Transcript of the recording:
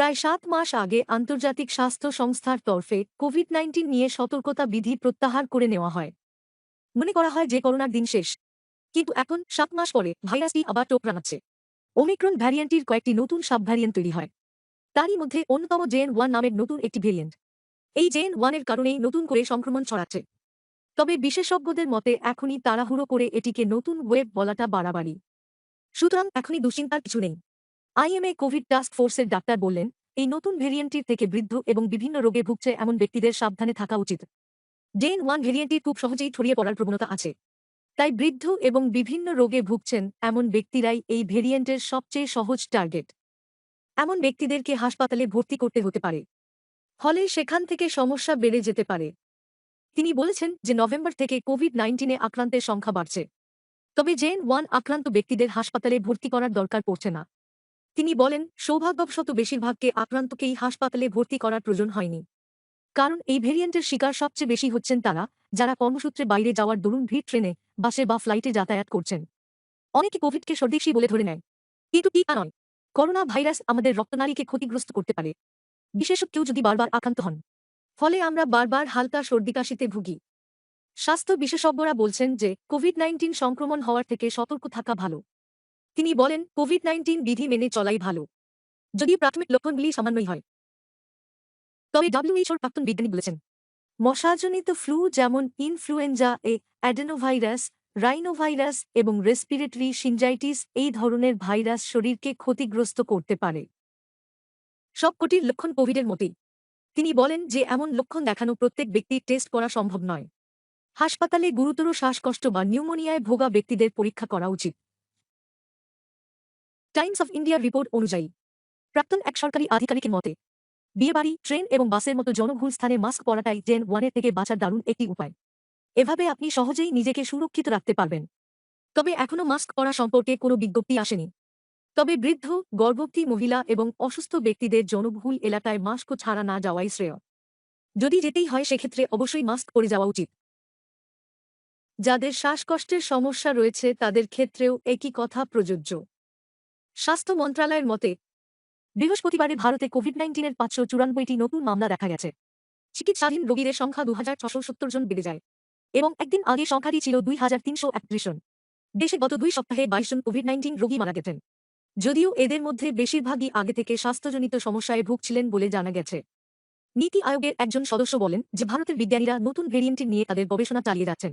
প্রায় সাত মাস আগে আন্তর্জাতিক স্বাস্থ্য সংস্থার তরফে কোভিড নাইন্টিন নিয়ে সতর্কতা বিধি প্রত্যাহার করে নেওয়া হয়। মনে করা হয় যে করোনার দিন শেষ। কিন্তু এখন সাত মাস পরে ভাইরাসটি আবার টোপ রানাচ্ছে ওমিক্রন ভ্যারিয়েন্টটির কয়েকটি নতুন সাব ভ্যারিয়েন্ট তৈরি হয়। তারই মধ্যে অন্যতম জেন ওয়ান নামের নতুন একটি ভেরিয়েন্ট এই জেন ওয়ানের কারণেই নতুন করে সংক্রমণ ছড়াচ্ছে। তবে বিশেষজ্ঞদের মতে এখনই তাড়াহুড়ো করে এটিকে নতুন ওয়েব বলাটা বাড়াবাড়ি। সুতরাং এখনই দুশ্চিন্তার কিছু নেই। আইএমএ কোভিড টাস্ক ফোর্সের ডাক্তার বললেন, এই নতুন ভেরিয়েন্টটির থেকে বৃদ্ধ এবং বিভিন্ন রোগে ভুগছে এমন ব্যক্তিদের সাবধানে থাকা উচিত। ডেন ওয়ান ভেরিয়েন্টটি খুব সহজেই ছড়িয়ে পড়ার প্রবণতা আছে। তাই বৃদ্ধ এবং বিভিন্ন রোগে ভুগছেন এমন ব্যক্তিরাই এই ভেরিয়েন্টের সবচেয়ে সহজ টার্গেট। এমন ব্যক্তিদেরকে হাসপাতালে ভর্তি করতে হতে পারে। ফলে সেখান থেকে সমস্যা বেড়ে যেতে পারে। তিনি বলেছেন যে নভেম্বর থেকে কোভিড নাইন্টিনে আক্রান্তের সংখ্যা বাড়ছে। তবে জেন ওয়ান আক্রান্ত ব্যক্তিদের হাসপাতালে ভর্তি করার দরকার পড়ছে না। তিনি বলেন, সৌভাগ্যবশত বেশিরভাগকে আক্রান্তকেই হাসপাতালে ভর্তি করার প্রয়োজন হয়নি। কারণ এই ভেরিয়েন্টের শিকার সবচেয়ে বেশি হচ্ছেন তারা, যারা কর্মসূত্রে বাইরে যাওয়ার দরুন ভিড় ট্রেনে, বাসে বা ফ্লাইটে যাতায়াত করছেন। অনেকে কোভিডকে সর্দিকশি বলে ধরে নেয়। কিন্তু টি তা নয়, করোনা ভাইরাস আমাদের রক্তনালীকে ক্ষতিগ্রস্ত করতে পারে। বিশেষত কেউ যদি বারবার আক্রান্ত হন। ফলে আমরা বারবার হালকা সর্দিকাশিতে ভুগি। স্বাস্থ্য বিশেষজ্ঞরা বলছেন যে, কোভিড নাইন্টিন সংক্রমণ হওয়ার থেকে সতর্ক থাকা ভালো। তিনি বলেন কোভিড নাইন্টিন বিধি মেনে চলাই ভালো। যদিও প্রাথমিক লক্ষণগুলি সামান্যই হয়। তবে ডাব্লিউএইচওর প্রাক্তন বিজ্ঞানী বলেছেন, মশাজনিত ফ্লু যেমন ইনফ্লুয়েঞ্জা, এ অ্যাডেনোভাইরাস, রাইনোভাইরাস এবং রেসপিরেটরি সিনজাইটিস এই ধরনের ভাইরাস শরীরকে ক্ষতিগ্রস্ত করতে পারে। সবকটির লক্ষণ কোভিডের মতোই। তিনি বলেন যে এমন লক্ষণ দেখানো প্রত্যেক ব্যক্তির টেস্ট করা সম্ভব নয়। হাসপাতালে গুরুতর শ্বাসকষ্ট বা নিউমোনিয়ায় ভোগা ব্যক্তিদের পরীক্ষা করা উচিত। টাইমস অফ ইন্ডিয়ার রিপোর্ট অনুযায়ী, প্রাক্তন এক সরকারি আধিকারিকের মতে, বিয়েবাড়ি, ট্রেন এবং বাসের মতো জনবহুল স্থানে মাস্ক পরাটাই জেন ওয়ানের থেকে বাঁচার দারুণ একটি উপায়। এভাবে আপনি সহজেই নিজেকে সুরক্ষিত রাখতে পারবেন। তবে এখনও মাস্ক পরা সম্পর্কে কোনো বিজ্ঞপ্তি আসেনি। তবে বৃদ্ধ, গর্ভবতী মহিলা এবং অসুস্থ ব্যক্তিদের জনবহুল এলাকায় মাস্ক ছাড়া না যাওয়াই শ্রেয়। যদি যেতেই হয় সেক্ষেত্রে অবশ্যই মাস্ক পরে যাওয়া উচিত। যাদের শ্বাসকষ্টের সমস্যা রয়েছে তাদের ক্ষেত্রেও একই কথা প্রযোজ্য। স্বাস্থ্য মন্ত্রণালয়ের মতে, বৃহস্পতিবারে ভারতে কোভিড নাইন্টিনের পাঁচশো চুরানব্বইটি নতুন মামলা দেখা গেছে। চিকিৎসাধীন রোগীদের সংখ্যা দু হাজার জন বেড়ে যায় এবং একদিন আগে সংখ্যাটি ছিল দুই হাজার তিনশো একত্রিশ জন। দেশে গত দুই সপ্তাহে বাইশ জন কোভিড নাইন্টিন রোগী মারা গেছেন। যদিও এদের মধ্যে বেশিরভাগই আগে থেকে স্বাস্থ্যজনিত সমস্যায় ভুগছিলেন বলে জানা গেছে। নীতি আয়োগের একজন সদস্য বলেন যে, ভারতের বিজ্ঞানীরা নতুন ভেরিয়েন্টটি নিয়ে তাদের গবেষণা চালিয়ে যাচ্ছেন।